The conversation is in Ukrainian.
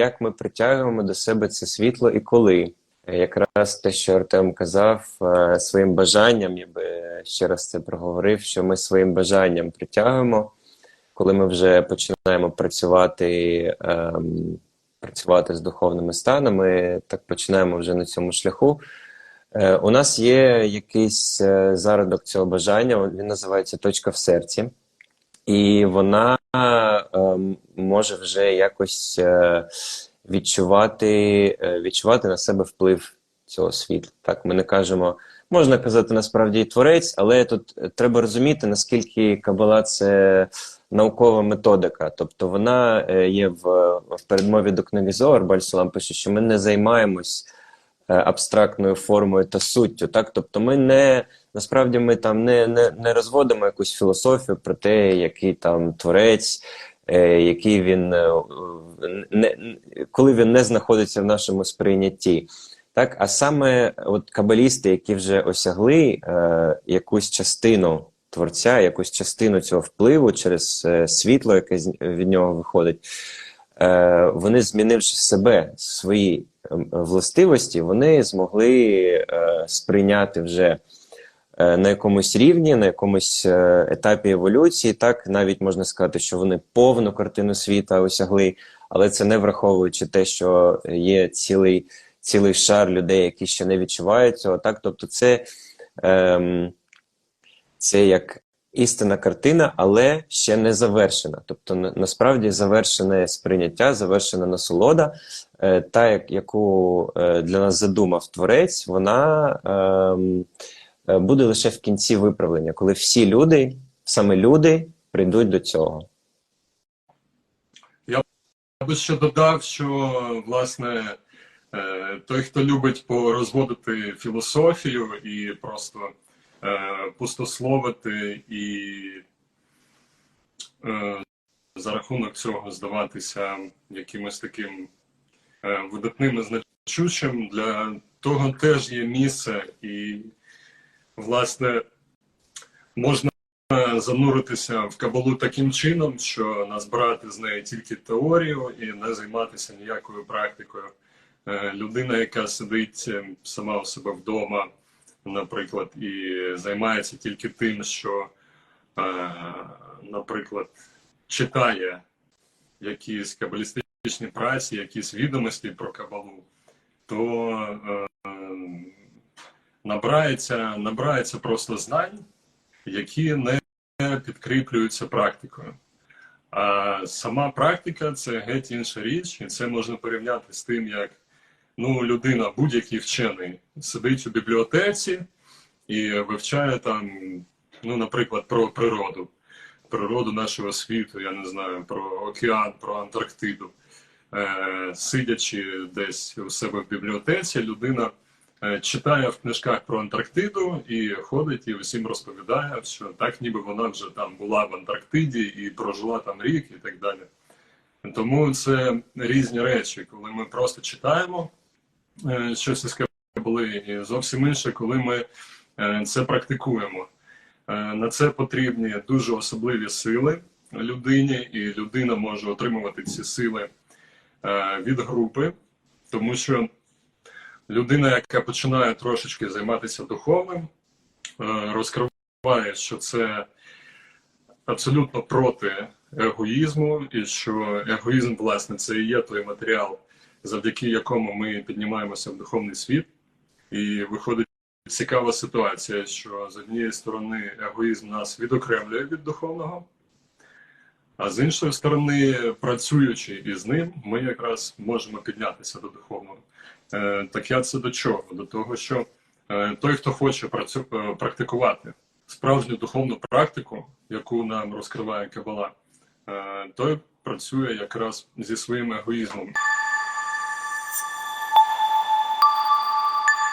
як ми притягуємо до себе це світло і коли. Е, Якраз те, що Артем казав, е, своїм бажанням, я би ще раз це проговорив, що ми своїм бажанням притягуємо, коли ми вже починаємо працювати, ем, працювати з духовними станами, так починаємо вже на цьому шляху. Е, У нас є якийсь е, зародок цього бажання, він називається точка в серці, і вона ем, може вже якось е, відчувати, е, відчувати на себе вплив цього світла. Так, ми не кажемо, можна казати насправді творець, але тут е, треба розуміти, наскільки Кабала це наукова методика. Тобто вона є в, в передмові до книги Зоар, Бальсулам пише, що ми не займаємось абстрактною формою та суттю. Так, тобто, ми не насправді ми там не, не, не розводимо якусь філософію про те, який там творець, е, який він е, не, коли він не знаходиться в нашому сприйнятті. Так, а саме от кабалісти, які вже осягли е, якусь частину творця, якусь частину цього впливу через е, світло, яке від нього виходить, е, вони, змінивши себе, свої властивості, вони змогли е, сприйняти вже е, на якомусь рівні, на якомусь е, етапі еволюції. Так, навіть можна сказати, що вони повну картину світа осягли, але це не враховуючи те, що є цілий, цілий шар людей, які ще не відчувають цього. Так, тобто, це, ем, це як істинна картина, але ще не завершена. Тобто, насправді завершене сприйняття, завершена насолода, та, яку е, для нас задумав творець, вона ем, е, буде лише в кінці виправлення, коли всі люди, саме люди, прийдуть до цього. Я би ще додав, що власне е, той, хто любить порозводити філософію і просто е, пустословити і е, за рахунок цього здаватися якимось таким е, видатним і значущим, для того теж є місце, і власне можна зануритися в кабалу таким чином, що назбирати з неї тільки теорію і не займатися ніякою практикою. Е, Людина, яка сидить е, сама у себе вдома, наприклад, і займається тільки тим, що, е, наприклад, читає якісь кабалістичні праці, якісь відомості про кабалу, то е, набирається, набирається просто знань, які не підкріплюються практикою. А сама практика це геть інша річ, і це можна порівняти з тим, як ну, людина, будь-який вчений, сидить у бібліотеці і вивчає там, ну, наприклад, про природу, природу нашого світу, я не знаю, про океан, про Антарктиду. Е, сидячи десь у себе в бібліотеці, людина е, читає в книжках про Антарктиду і ходить і усім розповідає, що так ніби вона вже там була в Антарктиді і прожила там рік і так далі. Тому це різні речі, коли ми просто читаємо е, щось із кабали, і зовсім інше, коли ми це практикуємо. Е, На це потрібні дуже особливі сили людині, і людина може отримувати ці сили е, від групи, тому що людина, яка починає трошечки займатися духовним, е, розкриває, що це абсолютно проти егоїзму, і що егоїзм, власне, це і є той матеріал, завдяки якому ми піднімаємося в духовний світ. І виходить цікава ситуація, що з однієї сторони егоїзм нас відокремлює від духовного, а з іншої сторони, працюючи із ним, ми якраз можемо піднятися до духовного. Е, Так я це до чого? До того, що е, той, хто хоче працю, е, практикувати справжню духовну практику, яку нам розкриває Кабала, той працює якраз зі своїм егоїзмом.